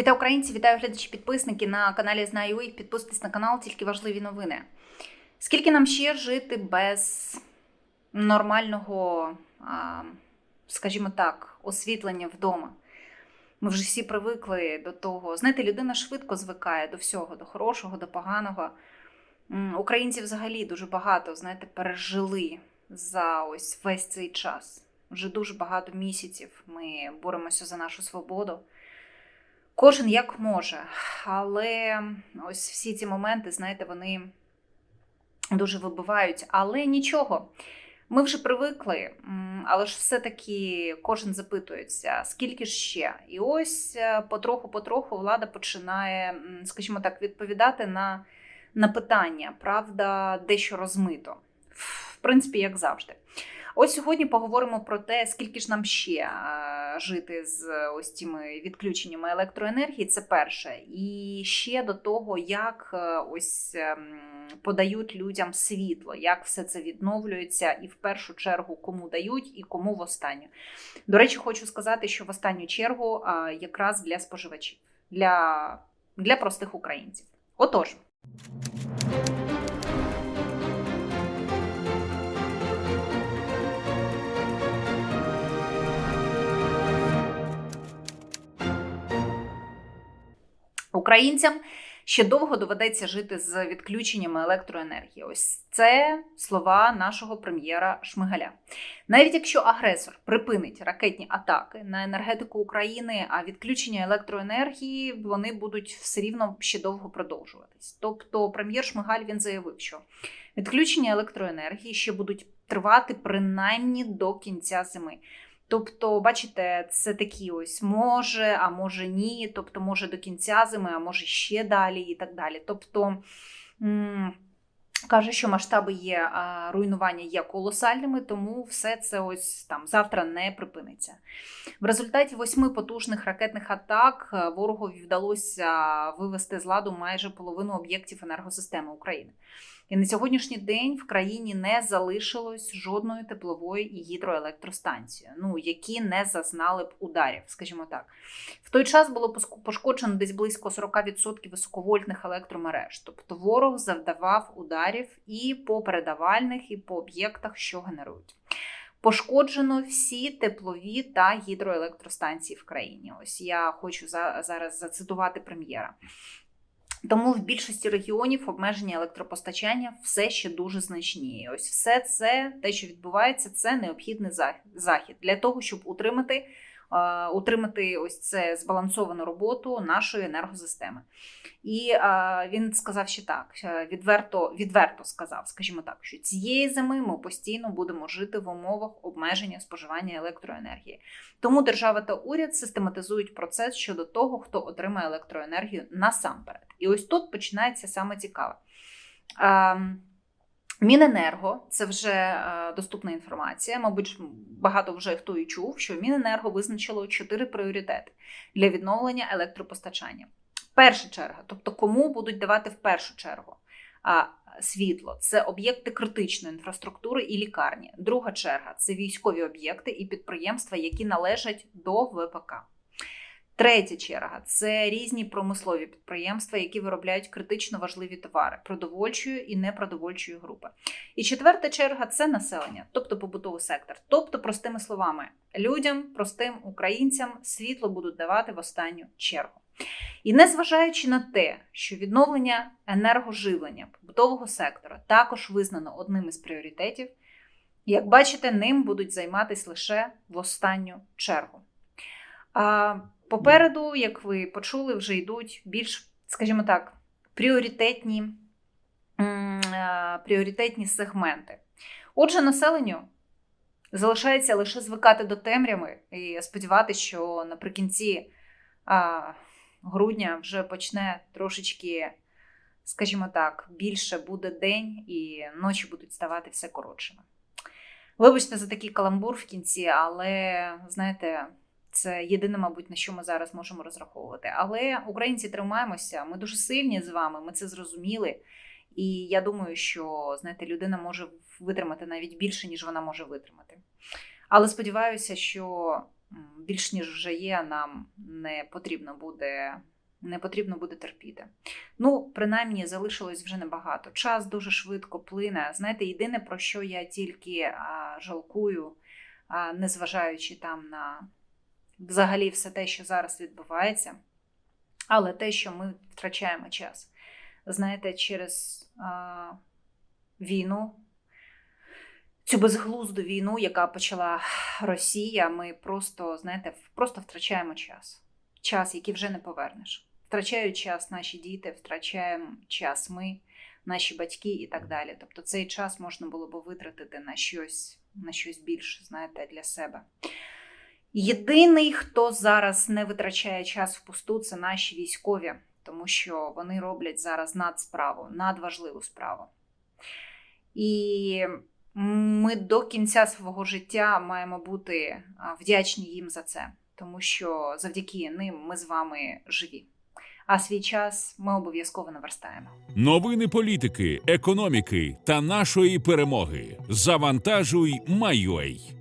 Вітаю українці, вітаю глядачі підписники на каналі Знаю їх. Підписуйтесь на канал, тільки важливі новини. Скільки нам ще жити без нормального, скажімо так, освітлення вдома? Ми вже всі привикли до того. Знаєте, людина швидко звикає до всього, до хорошого, до поганого. Українці взагалі дуже багато, знаєте, пережили за ось весь цей час. Вже дуже багато місяців ми боремося за нашу свободу. Кожен як може, але ось всі ці моменти, знаєте, вони дуже вибивають. Але нічого, ми вже привикли, але ж все-таки кожен запитується, скільки ж ще. І ось е, потроху-потроху влада починає, скажімо так, відповідати на, на питання. Правда, дещо розмито. В принципі, як завжди. Ось сьогодні поговоримо про те, скільки ж нам ще е, жити з ось цими відключеннями електроенергії. Це перше. І ще до того, як е, ось ем, подають людям світло, як все це відновлюється, і в першу чергу кому дають і кому в останню. До речі, хочу сказати, що в останню чергу е, якраз для споживачів, для, для простих українців. Отож. Українцям ще довго доведеться жити з відключеннями електроенергії. Ось це слова нашого прем'єра Шмигаля. Навіть якщо агресор припинить ракетні атаки на енергетику України, а відключення електроенергії вони будуть все рівно ще довго продовжуватись. Тобто, прем'єр Шмигаль він заявив, що відключення електроенергії ще будуть тривати принаймні до кінця зими. Тобто, бачите, це такі ось може, а може ні. Тобто, може до кінця зими, а може ще далі, і так далі. Тобто каже, що масштаби є руйнування є колосальними, тому все це ось там завтра не припиниться. В результаті восьми потужних ракетних атак е, ворогові вдалося вивести з ладу майже половину об'єктів енергосистеми України. І на сьогоднішній день в країні не залишилось жодної теплової і гідроелектростанції, ну які не зазнали б ударів, скажімо так. В той час було пошкоджено десь близько 40% високовольтних електромереж. Тобто ворог завдавав ударів і по передавальних, і по об'єктах, що генерують. Пошкоджено всі теплові та гідроелектростанції в країні. Ось я хочу за, зараз зацитувати прем'єра. Тому в більшості регіонів обмеження електропостачання все ще дуже значні. І Ось все це, те, що відбувається, це необхідний захід для того, щоб утримати утримати ось це збалансовану роботу нашої енергосистеми. І він сказав ще так: відверто відверто сказав, скажімо так, що цієї зими ми постійно будемо жити в умовах обмеження споживання електроенергії. Тому держава та уряд систематизують процес щодо того, хто отримає електроенергію насамперед. І ось тут починається саме цікаве. Міненерго це вже е, доступна інформація. Мабуть, багато вже хто і чув, що Міненерго визначило чотири пріоритети для відновлення електропостачання. Перша черга, тобто кому будуть давати в першу чергу світло, це об'єкти критичної інфраструктури і лікарні. Друга черга це військові об'єкти і підприємства, які належать до ВПК. Третя черга це різні промислові підприємства, які виробляють критично важливі товари продовольчої і непродовольчої групи. І четверта черга це населення, тобто побутовий сектор. Тобто, простими словами, людям, простим українцям світло будуть давати в останню чергу. І незважаючи на те, що відновлення енергоживлення побутового сектора також визнано одним із пріоритетів, як бачите, ним будуть займатися лише в останню чергу. Попереду, як ви почули, вже йдуть більш, скажімо так, пріоритетні, пріоритетні сегменти. Отже, населенню залишається лише звикати до темряви і сподіватися, що наприкінці грудня вже почне трошечки, скажімо так, більше буде день і ночі будуть ставати все коротшими. Вибачте за такий каламбур в кінці, але знаєте. Це єдине, мабуть, на що ми зараз можемо розраховувати. Але українці тримаємося, ми дуже сильні з вами, ми це зрозуміли. І я думаю, що знаєте, людина може витримати навіть більше, ніж вона може витримати. Але сподіваюся, що більш ніж вже є, нам не потрібно буде. Не потрібно буде терпіти. Ну, принаймні, залишилось вже небагато. Час дуже швидко плине. Знаєте, єдине, про що я тільки а, жалкую, а, незважаючи там на взагалі все те, що зараз відбувається, але те, що ми втрачаємо час. Знаєте, через а, війну, цю безглузду війну, яка почала Росія, ми просто, знаєте, просто втрачаємо час. Час, який вже не повернеш. Втрачають час наші діти, втрачаємо час ми, наші батьки і так далі. Тобто цей час можна було б витратити на щось, на щось більше, знаєте, для себе. Єдиний, хто зараз не витрачає час впусту, це наші військові, тому що вони роблять зараз надсправу, надважливу справу. І ми до кінця свого життя маємо бути вдячні їм за це, тому що завдяки ним ми з вами живі. А свій час ми обов'язково наверстаємо. Новини політики, економіки та нашої перемоги. Завантажуй, Майой.